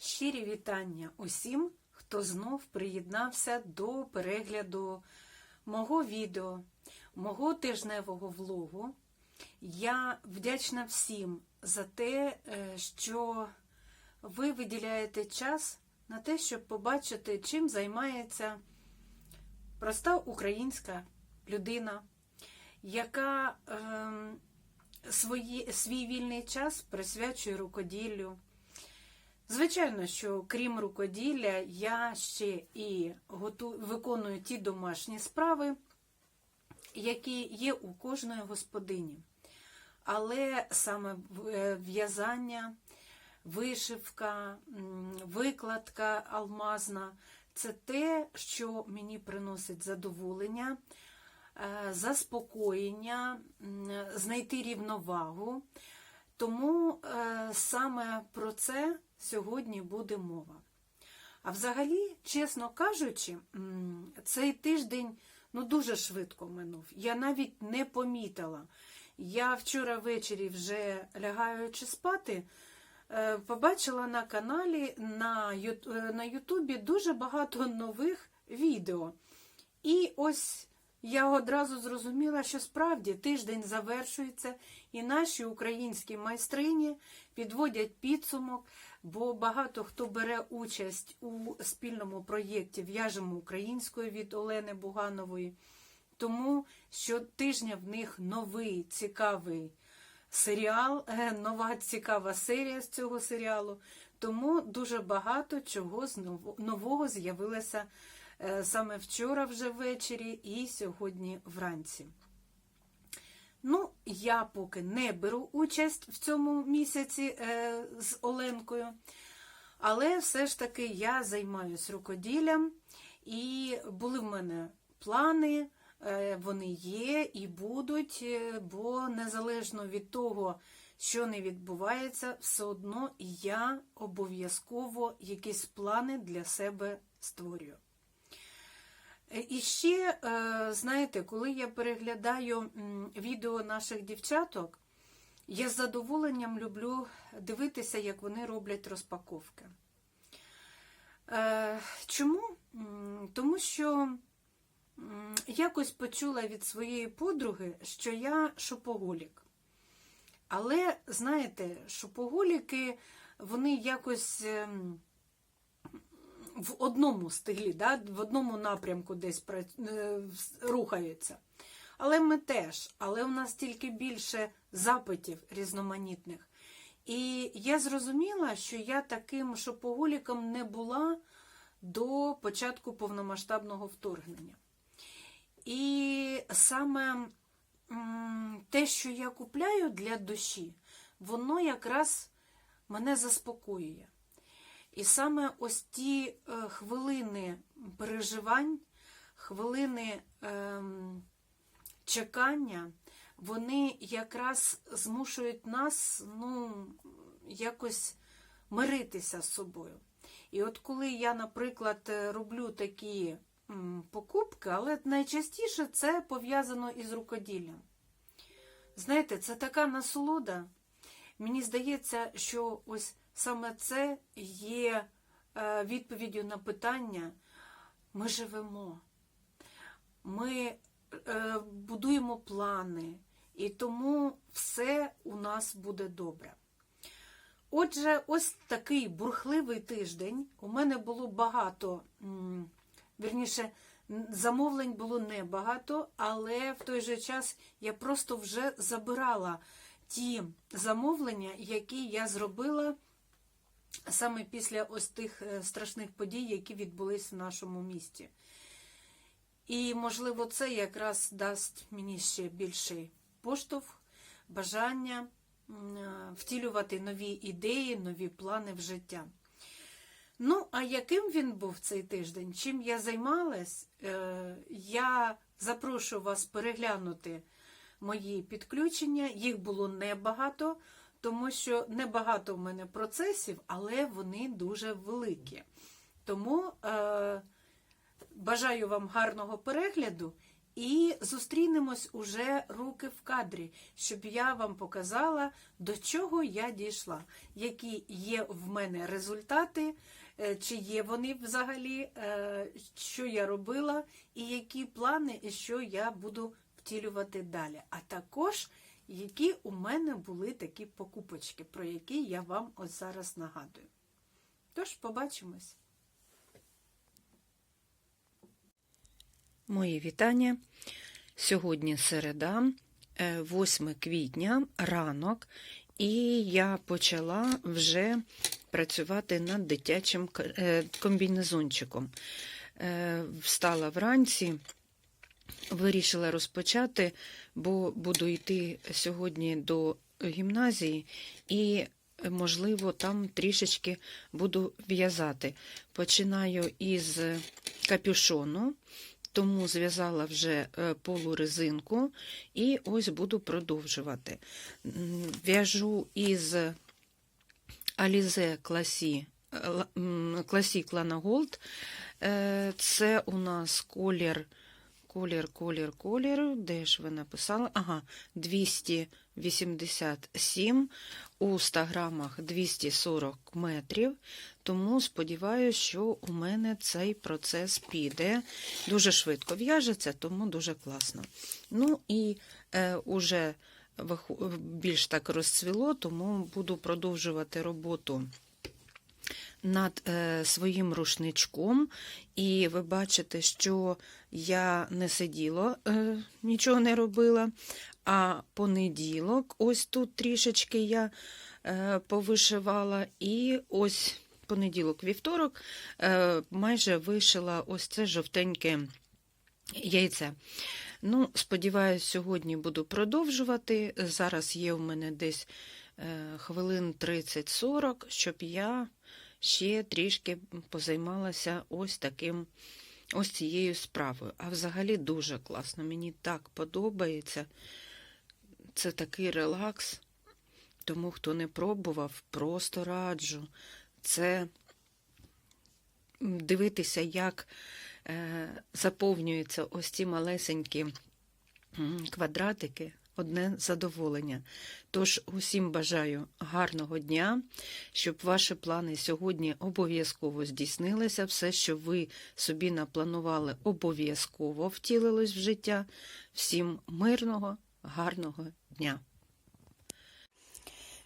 Щирі вітання усім, хто знов приєднався до перегляду мого відео, мого тижневого влогу. Я вдячна всім за те, е, що ви виділяєте час на те, щоб побачити, чим займається проста українська людина, яка ем, свої, свій вільний час присвячує рукоділлю. Звичайно, що крім рукоділля, я ще і готу... виконую ті домашні справи, які є у кожної господині. Але саме е, в'язання, вишивка, викладка алмазна це те, що мені приносить задоволення, е, заспокоєння, знайти рівновагу. Тому е, саме про це сьогодні буде мова. А взагалі, чесно кажучи, цей тиждень ну, дуже швидко минув. Я навіть не помітила. Я вчора ввечері, вже лягаючи спати, е, побачила на каналі на е, на Ютубі дуже багато нових відео. І ось я одразу зрозуміла, що справді тиждень завершується, і наші українські майстрині підводять підсумок, бо багато хто бере участь у спільному проєкті В'яжемо українською від Олени Буганової. Тому щотижня в них новий цікавий серіал, е, нова цікава серія з цього серіалу. Тому дуже багато чого нового з'явилося е, саме вчора вже ввечері і сьогодні вранці. Ну, я поки не беру участь в цьому місяці е, з Оленкою, але все ж таки я займаюсь рукоділлям, і були в мене плани, е, вони є і будуть, е, бо незалежно від того, що не відбувається, все одно я обов'язково якісь плани для себе створюю. Е, І ще, е, знаєте, коли я переглядаю відео наших дівчаток, я з задоволенням люблю дивитися, як вони роблять розпаковки. Е, Чому? Тому що якось почула від своєї подруги, що я шопоголік. Але, знаєте, шопоголіки, вони якось. В одному стилі, да, в одному напрямку десь е, рухаються. Але ми теж, але у нас тільки більше запитів різноманітних. І я зрозуміла, що я таким шопоголіком не була до початку повномасштабного вторгнення. І саме те, що я купляю для душі, воно якраз мене заспокоює. І саме ось ті е, хвилини переживань, хвилини ем, чекання, вони якраз змушують нас ну, якось миритися з собою. І от коли я, наприклад, е, роблю такі покупки, але найчастіше це пов'язано із рукоділлям. Знаєте, це така насолода. Мені здається, що ось саме це є е, відповіддю на питання. Ми живемо, ми е, будуємо плани, і тому все у нас буде добре. Отже, ось такий бурхливий тиждень. У мене було багато, вірніше, замовлень було небагато, але в той же час я просто вже забирала ті замовлення, які я зробила саме після ось тих е, страшних подій, які відбулись в нашому місті. І, можливо, це якраз дасть мені ще більший поштовх, бажання е, втілювати нові ідеї, нові плани в життя. Ну, а яким він був цей тиждень? Чим я займалась? Е, Я запрошую вас переглянути мої підключення. Їх було небагато, тому що небагато в мене процесів, але вони дуже великі. Тому е, бажаю вам гарного перегляду І зустрінемось уже руки в кадрі, щоб я вам показала, до чого я дійшла, які є в мене результати, е, чи є вони взагалі, е, що я робила, і які плани, і що я буду втілювати далі. А також які у мене були такі покупочки, про які я вам ось зараз нагадую. Тож, побачимось. Мої вітання. Сьогодні середа, е, 8 квітня, ранок, і я почала вже працювати над дитячим е, комбінезончиком. Е, Встала вранці, вирішила розпочати, бо буду йти сьогодні до гімназії і, можливо, там трішечки буду в'язати. Починаю із капюшону, тому зв'язала вже е, полурезинку і ось буду продовжувати. В'яжу із Alize Classy, е, Classic Lana Gold. Е, Це у нас колір, колір, колір, колір. Де ж ви написали? Ага, 287 у 100 грамах 240 метрів. Тому сподіваюся, що у мене цей процес піде. Дуже швидко в'яжеться, тому дуже класно. Ну і е, уже більш так розцвіло, тому буду продовжувати роботу над е, своїм рушничком. І ви бачите, що я не сиділа, е, нічого не робила. А понеділок, ось тут трішечки я е, повишивала, і ось понеділок, вівторок, майже вишила ось це жовтеньке яйце. Ну, сподіваюсь, сьогодні буду продовжувати. Зараз є у мене десь хвилин 30-40, щоб я ще трішки позаймалася ось таким. Ось цією справою. А взагалі дуже класно. Мені так подобається. Це такий релакс. Тому, хто не пробував, просто раджу. Це дивитися, як е, заповнюються ось ці малесенькі квадратики. Одне задоволення. Тож усім бажаю гарного дня, щоб ваші плани сьогодні обов'язково здійснилися. Все, що ви собі напланували, обов'язково втілилось в життя. Всім мирного, гарного дня.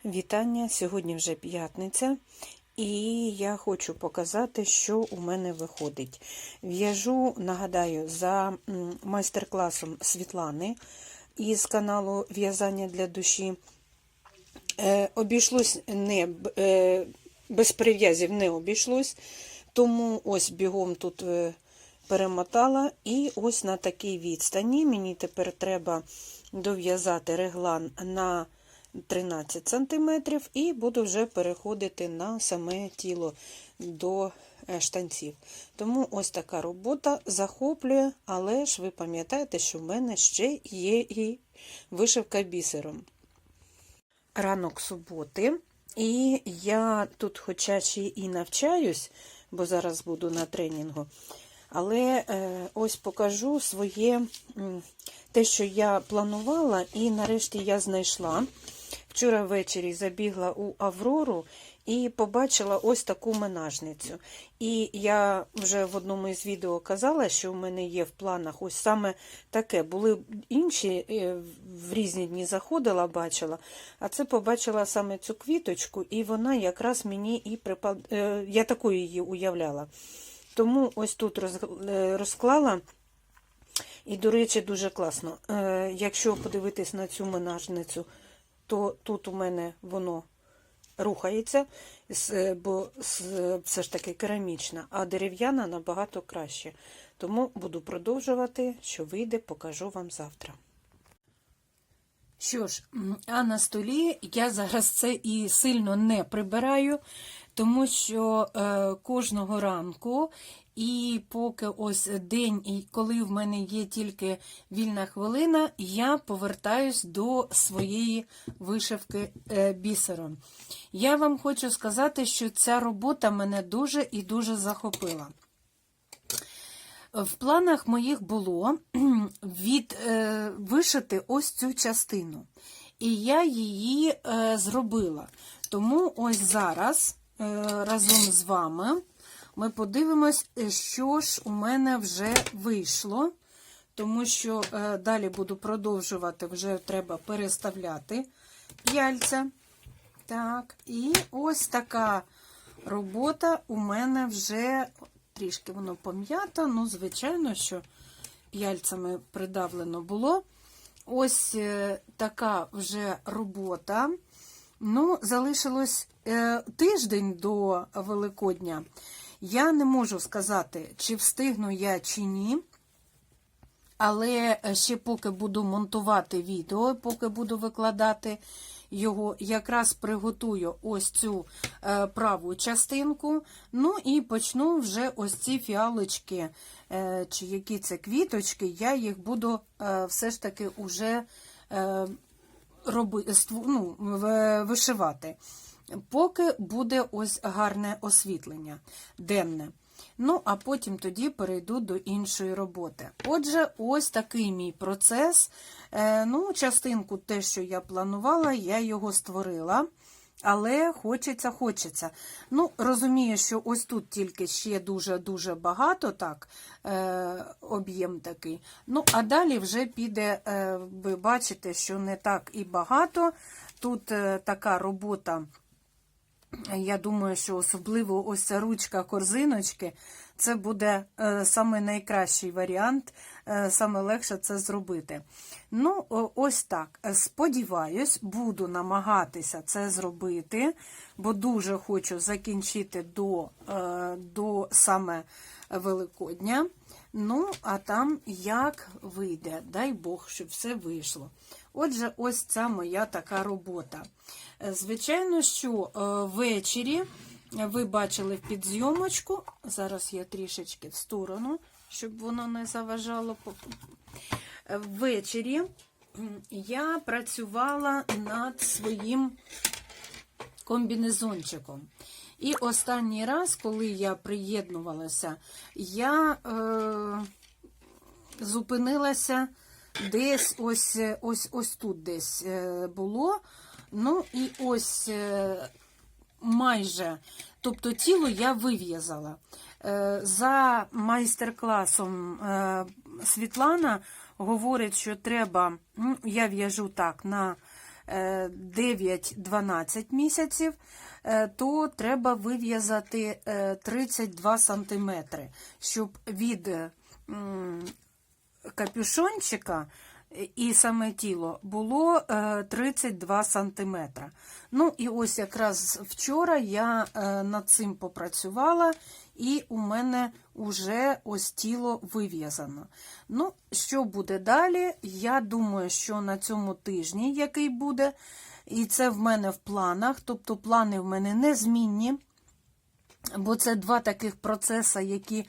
Вітання! Сьогодні вже п'ятниця, і я хочу показати, що у мене виходить. В'яжу, нагадаю, за майстер-класом Світлани із каналу В'язання для душі. Е, обійшлось не е, без прив'язів не обійшлось, тому ось бігом тут е, перемотала. І ось на такій відстані мені тепер треба дов'язати реглан на 13 см і буду вже переходити на саме тіло до штанців. Тому ось така робота захоплює, але ж ви пам'ятаєте, що в мене ще є і вишивка бісером. Ранок суботи, і я тут, хоча ще і навчаюсь, бо зараз буду на тренінгу, але е, ось покажу своє те, що я планувала, і нарешті я знайшла. Вчора ввечері забігла у Аврору і побачила ось таку менажницю. І я вже в одному із відео казала, що в мене є в планах ось саме таке. Були інші, е, в різні дні заходила, бачила, а це побачила саме цю квіточку, і вона якраз мені і припад... е, Я такою її уявляла. Тому ось тут е, розклала. І, до речі, дуже класно. Якщо подивитись на цю менажницю, то тут у мене воно рухається, бо все ж таки керамічна, а дерев'яна набагато краще. Тому буду продовжувати, що вийде, покажу вам завтра. Що ж, а на столі я зараз це і сильно не прибираю, тому що е, кожного ранку, і поки ось день, і коли в мене є тільки вільна хвилина, я повертаюсь до своєї вишивки е, бісером. Я вам хочу сказати, що ця робота мене дуже і дуже захопила. В планах моїх було від, е, вишити ось цю частину. І я її е, зробила. Тому ось зараз е, разом з вами ми подивимось, е, що ж у мене вже вийшло. Тому що е, далі буду продовжувати, вже треба переставляти п'яльця. Так, і ось така робота у мене вже трішки воно пом'ята, ну, звичайно, що п'яльцями придавлено було. Ось е, така вже робота. Ну, залишилось е, тиждень до Великодня. Я не можу сказати, чи встигну я, чи ні. Але ще поки буду монтувати відео, поки буду викладати його, якраз приготую ось цю е, праву частинку. Ну і почну вже ось ці фіалочки, е, чи які це квіточки, я їх буду е, все ж таки уже е, роби, ну, вишивати. Поки буде ось гарне освітлення денне. Ну, а потім тоді перейду до іншої роботи. Отже, ось такий мій процес. Е, ну, частинку, те, що я планувала, я його створила. Але хочеться, хочеться. Ну, розумію, що ось тут тільки ще дуже-дуже багато, так, е, об'єм такий. Ну, а далі вже піде, е, ви бачите, що не так і багато. Тут е, така робота. Я думаю, що особливо ось ця ручка корзиночки це буде е, саме найкращий варіант, е, саме легше це зробити. Ну, ось так. Сподіваюсь, буду намагатися це зробити, бо дуже хочу закінчити до, е, до саме Великодня. Ну, а там як вийде, дай Бог, щоб все вийшло. Отже, ось ця моя така робота. Е, Звичайно, що е, ввечері ви бачили в підзйомочку. Зараз я трішечки в сторону, щоб воно не заважало. Е, Ввечері я працювала над своїм комбінезончиком. І останній раз, коли я приєднувалася, я е, зупинилася десь ось, ось, ось тут десь е, було. Ну і ось е, майже, тобто тіло я вив'язала. Е, За майстер-класом е, Світлана говорить, що треба, ну, я в'яжу так, на е, 9-12 місяців, е, то треба вив'язати е, 32 сантиметри, щоб від капюшончика і саме тіло було е, 32 сантиметра. Ну і ось якраз вчора я е, над цим попрацювала, і у мене вже ось тіло вив'язано. Ну, що буде далі? Я думаю, що на цьому тижні, який буде, і це в мене в планах, тобто плани в мене незмінні. Бо це два таких процеси, які е,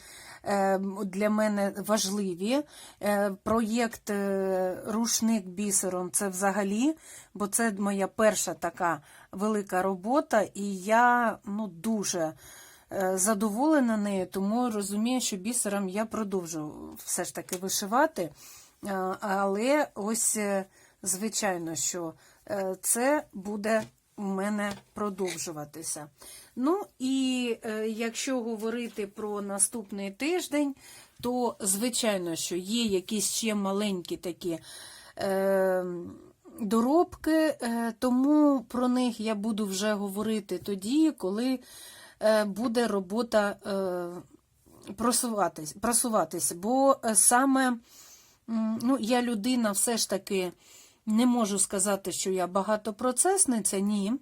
для мене важливі. Е, Проєкт е, Рушник бісером це взагалі, бо це моя перша така велика робота, і я ну, дуже е, задоволена нею, тому розумію, що бісером я продовжу все ж таки вишивати. Але ось, звичайно, що це буде у мене продовжуватися. Ну і е, якщо говорити про наступний тиждень, то звичайно, що є якісь ще маленькі такі е, доробки, е, тому про них я буду вже говорити тоді, коли е, буде робота просуватись, просуватись. Бо саме ну, я людина все ж таки. Не можу сказати, що я багатопроцесниця, ні.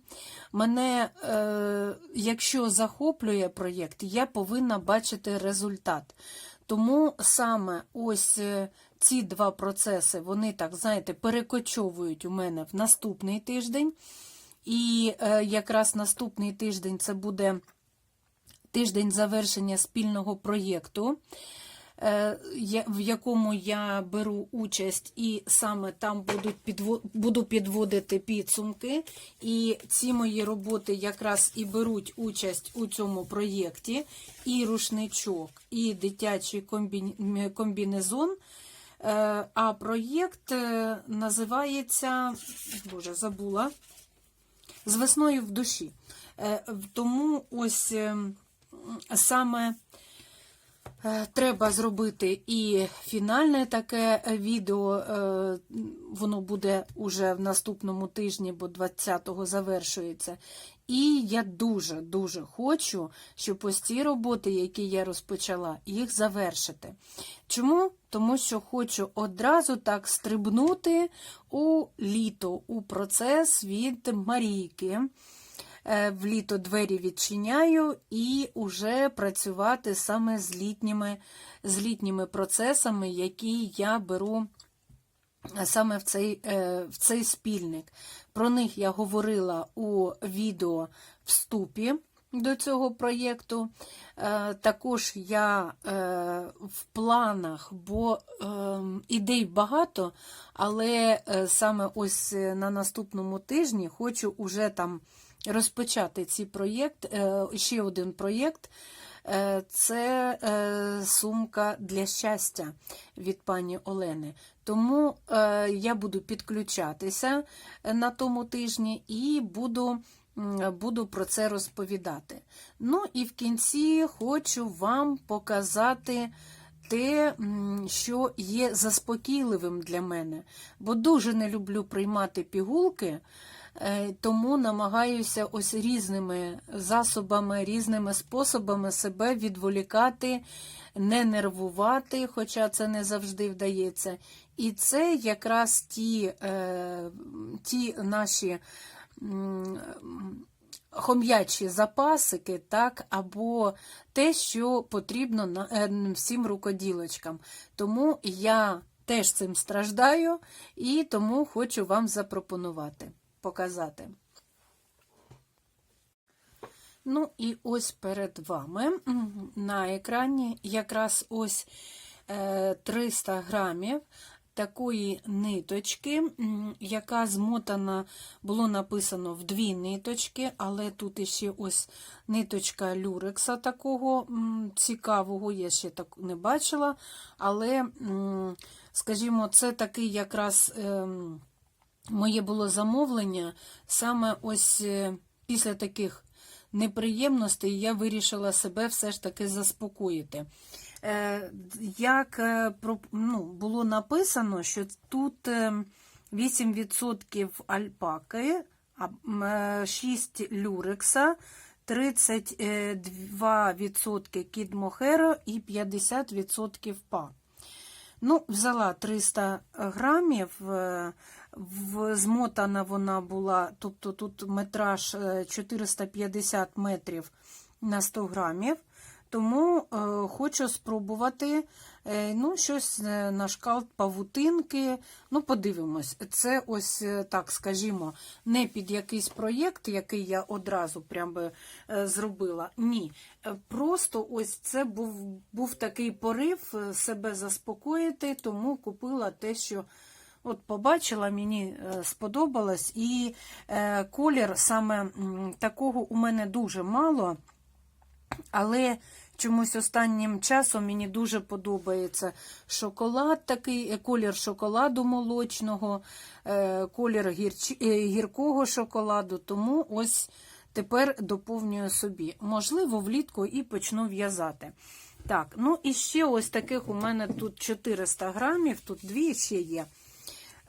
Мене, е, якщо захоплює проєкт, я повинна бачити результат. Тому саме ось е, ці два процеси, вони так, знаєте, перекочовують у мене в наступний тиждень. І е, якраз наступний тиждень це буде тиждень завершення спільного проєкту. Е, в якому я беру участь, і саме там буду підводити підсумки. І ці мої роботи якраз і беруть участь у цьому проєкті. І рушничок, і дитячий комбі- комбінезон. Е, А проєкт е, називається, Боже, забула, з весною в душі. Тому ось е, саме треба зробити і фінальне таке е, відео. е, Воно буде уже в наступному тижні, бо 20-го завершується. І я дуже-дуже хочу, щоб ось ці роботи, які я розпочала, їх завершити. Чому? Тому що хочу одразу так стрибнути у літо, у процес від Марійки. Е, В літо двері відчиняю і вже працювати саме з літніми, з літніми процесами, які я беру саме в цей, е, в цей спільник. Про них я говорила у відео вступі до цього проєкту. Е, Також я е, в планах, бо е, ідей багато, але е, саме ось е, на наступному тижні хочу уже там розпочати цей проєкт, е, ще один проєкт. Е, Це е, сумка для щастя від пані Олени. Тому я буду підключатися на тому тижні і буду, буду про це розповідати. Ну і в кінці хочу вам показати те, що є заспокійливим для мене, бо дуже не люблю приймати пігулки. Е, Тому намагаюся ось різними засобами, різними способами себе відволікати, не нервувати, хоча це не завжди вдається. І це якраз ті, е, ті наші хом'ячі запасики, так, або те, що потрібно е, всім рукоділочкам. Тому я теж цим страждаю і тому хочу вам запропонувати показати. Ну і ось перед вами на екрані якраз ось е, 300 грамів такої ниточки, яка змотана, було написано в дві ниточки, але тут іще ось ниточка люрекса такого цікавого, я ще так не бачила, але, скажімо, це такий якраз. Моє було замовлення саме ось е, після таких неприємностей я вирішила себе все ж таки заспокоїти. Е, Як е, ну, було написано, що тут е, 8% альпаки, а, м, е, 6 люрекса, 32% кідмохеро і 50% па. Ну, взяла 300 грамів, змотана вона була, тобто тут метраж е, 450 метрів на 100 грамів. Тому е, хочу спробувати е, ну, щось е, на шкалт павутинки. Ну, подивимось. Це ось е, так, скажімо, не під якийсь проєкт, який я одразу прям би е, зробила. Ні. Е, Просто ось це був, був такий порив е, себе заспокоїти, тому купила те, що. От побачила, мені е, сподобалось, і е, колір саме такого у мене дуже мало, але чомусь останнім часом мені дуже подобається шоколад, такий е, колір шоколаду молочного, колір гіркого шоколаду. Тому ось тепер доповнюю собі. Можливо, влітку і почну в'язати. Так, ну і ще ось таких у мене тут 400 грамів, тут дві ще є.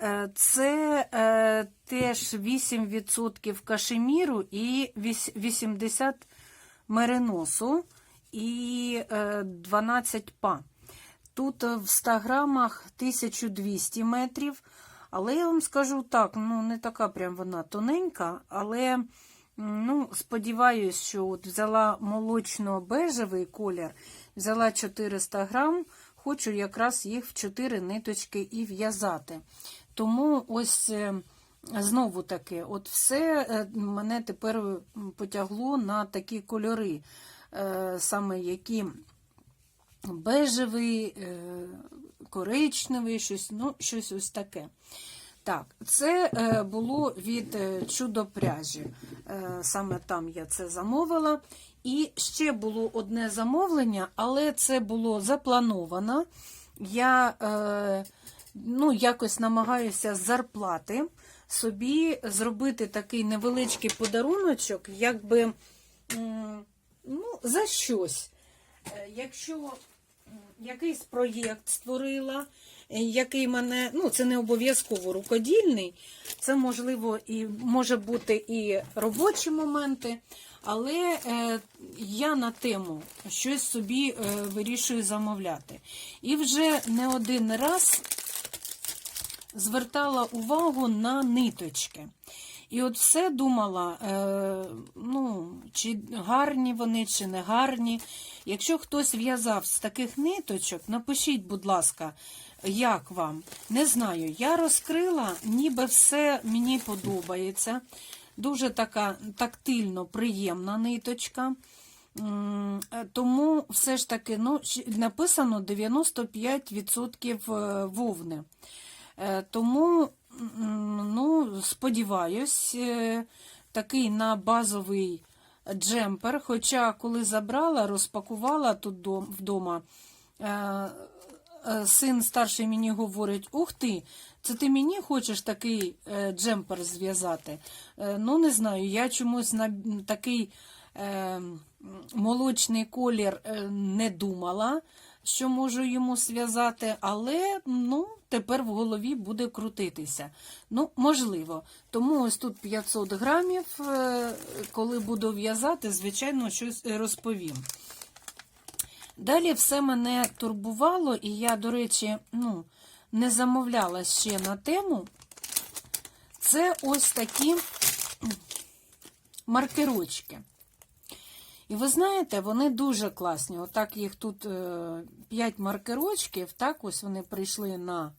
Е, Це е, теж 8% кашеміру і віс- 80 мериносу і е, 12 па. Тут е, в 100 грамах 1200 метрів. Але я вам скажу так, ну не така прям вона тоненька, але ну, сподіваюсь, що от взяла молочно-бежевий колір, взяла 400 грам, хочу якраз їх в 4 ниточки і в'язати. Тому ось е, знову таки, от все е, мене тепер потягло на такі кольори, е, саме які бежевий, коричневий, щось, ну, щось ось таке. Так, це було від чудо-пряжі. Саме там я це замовила. І ще було одне замовлення, але це було заплановано. Я е, ну, якось намагаюся з зарплати собі зробити такий невеличкий подаруночок, якби ну, за щось. Е, Якщо якийсь проєкт створила, е, який мене, ну це не обов'язково рукодільний, це можливо і може бути і робочі моменти, але е, я на тему щось собі е, вирішую замовляти. І вже не один раз звертала увагу на ниточки. І от все думала, е, ну, чи гарні вони, чи не гарні. Якщо хтось в'язав з таких ниточок, напишіть, будь ласка, як вам? Не знаю. Я розкрила, ніби все мені подобається. Дуже така тактильно приємна ниточка. Е, Тому все ж таки ну, написано 95% е, вовни. Е, Тому, ну, сподіваюсь, е, такий на базовий джемпер. Хоча, коли забрала, розпакувала тут вдома, е, син старший мені говорить: Ух ти, це ти мені хочеш такий джемпер зв'язати? Ну, не знаю, я чомусь на такий молочний колір не думала, що можу йому зв'язати, але ну, тепер в голові буде крутитися. Ну, можливо. Тому ось тут 500 грамів, е, коли буду в'язати, звичайно, щось розповім. Далі все мене турбувало, і я, до речі, ну, не замовляла ще на тему. Це ось такі маркерочки. І ви знаєте, вони дуже класні. Отак їх тут 5 маркерочків, так ось вони прийшли на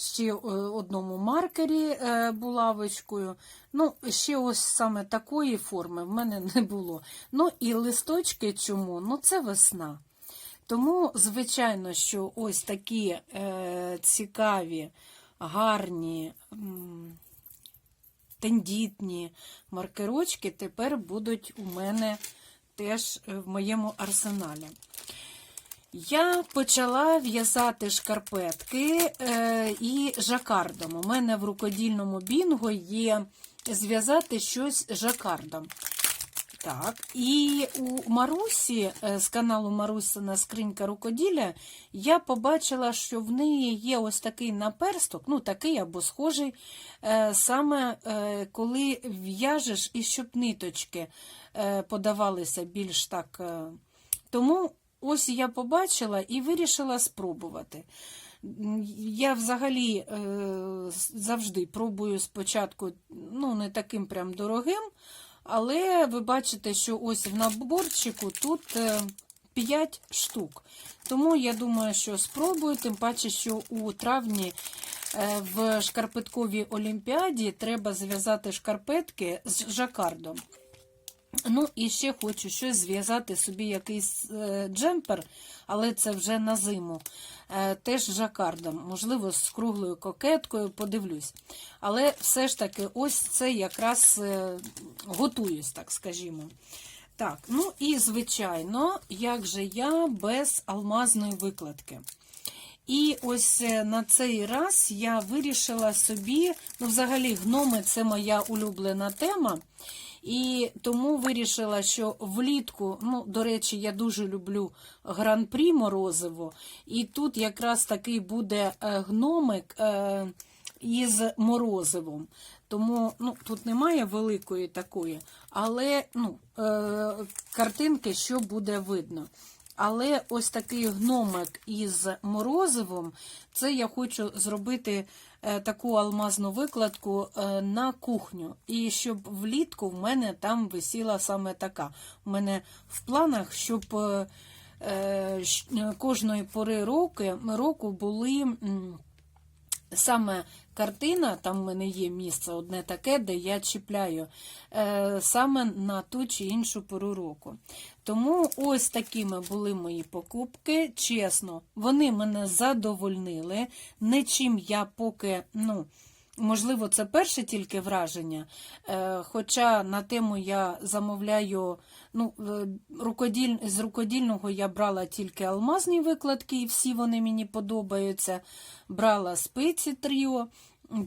ще е, одному маркері е, булавочкою. Ну, ще ось саме такої форми в мене не було. Ну і листочки чому? Ну, це весна. Тому, звичайно, що ось такі е, цікаві, гарні, тендітні маркерочки тепер будуть у мене теж е, в моєму арсеналі. Я почала в'язати шкарпетки е, і жакардом. У мене в рукодільному бінго є зв'язати щось жакардом. Так, і у Марусі е, з каналу Марусина Скринька рукоділля я побачила, що в неї є ось такий наперсток, ну такий або схожий, е, саме коли в'яжеш і щоб ниточки подавалися більш так. Тому ось я побачила і вирішила спробувати. Я взагалі е, завжди пробую спочатку, ну, не таким прям дорогим. Але ви бачите, що ось в наборчику тут 5 штук. Тому я думаю, що спробую, тим паче, що у травні е, в шкарпетковій олімпіаді треба зв'язати шкарпетки з жакардом. Ну, і ще хочу щось зв'язати собі якийсь е, джемпер, але це вже на зиму. Е, теж жакардом, можливо, з круглою кокеткою, подивлюсь. Але все ж таки, ось це якраз е, готуюсь, так скажімо. Так, ну і звичайно, як же я без алмазної викладки. І ось на цей раз я вирішила собі, ну, взагалі, гноми це моя улюблена тема. І тому вирішила, що влітку, ну, до речі, я дуже люблю гран-прі морозиво. І тут якраз такий буде е, гномик е, із морозивом. Тому ну, тут немає великої такої, але ну, е, картинки, що буде видно. Але ось такий гномик із морозивом, це я хочу зробити е, таку алмазну викладку е, на кухню. І щоб влітку в мене там висіла саме така. У мене в планах, щоб е, кожної пори року, були. Саме картина, там в мене є місце одне таке, де я чіпляю саме на ту чи іншу пору року. Тому ось такими були мої покупки. Чесно, вони мене задовольнили. Нічим я поки, ну. Можливо, це перше тільки враження. Е, Хоча на тему я замовляю, ну, е, рукоділь, з рукодільного я брала тільки алмазні викладки, і всі вони мені подобаються. Брала спиці тріо,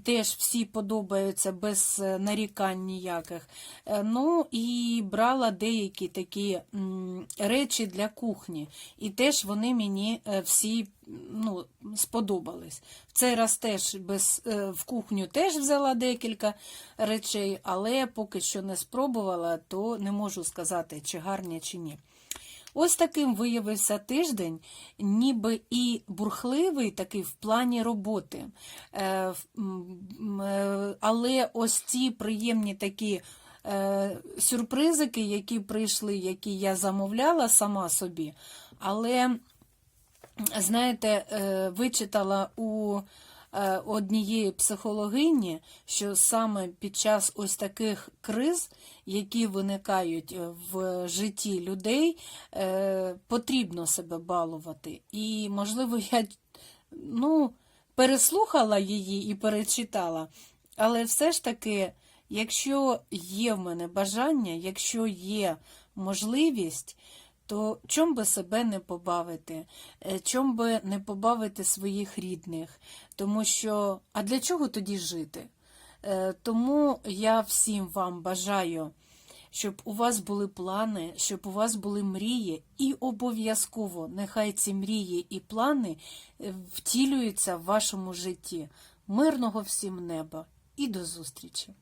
теж всі подобаються без е, нарікань ніяких. Е, Ну і брала деякі такі речі для кухні. І теж вони мені е, всі ну, сподобались. В цей раз теж без, в кухню теж взяла декілька речей, але поки що не спробувала, то не можу сказати, чи гарні, чи ні. Ось таким виявився тиждень, ніби і бурхливий такий в плані роботи. Е, е, Але ось ці приємні такі е, сюрпризики, які прийшли, які я замовляла сама собі, але знаєте, вичитала у однієї психологині, що саме під час ось таких криз, які виникають е, в житті людей, е, потрібно себе балувати. І, можливо, я ну, переслухала її і перечитала, але все ж таки, якщо є в мене бажання, якщо є можливість, то чом би себе не побавити, Е, чом би не побавити своїх рідних, тому що а для чого тоді жити? Е, Тому я всім вам бажаю, щоб у вас були плани, щоб у вас були мрії, і обов'язково нехай ці мрії і плани е, втілюються в вашому житті. Мирного всім неба і до зустрічі!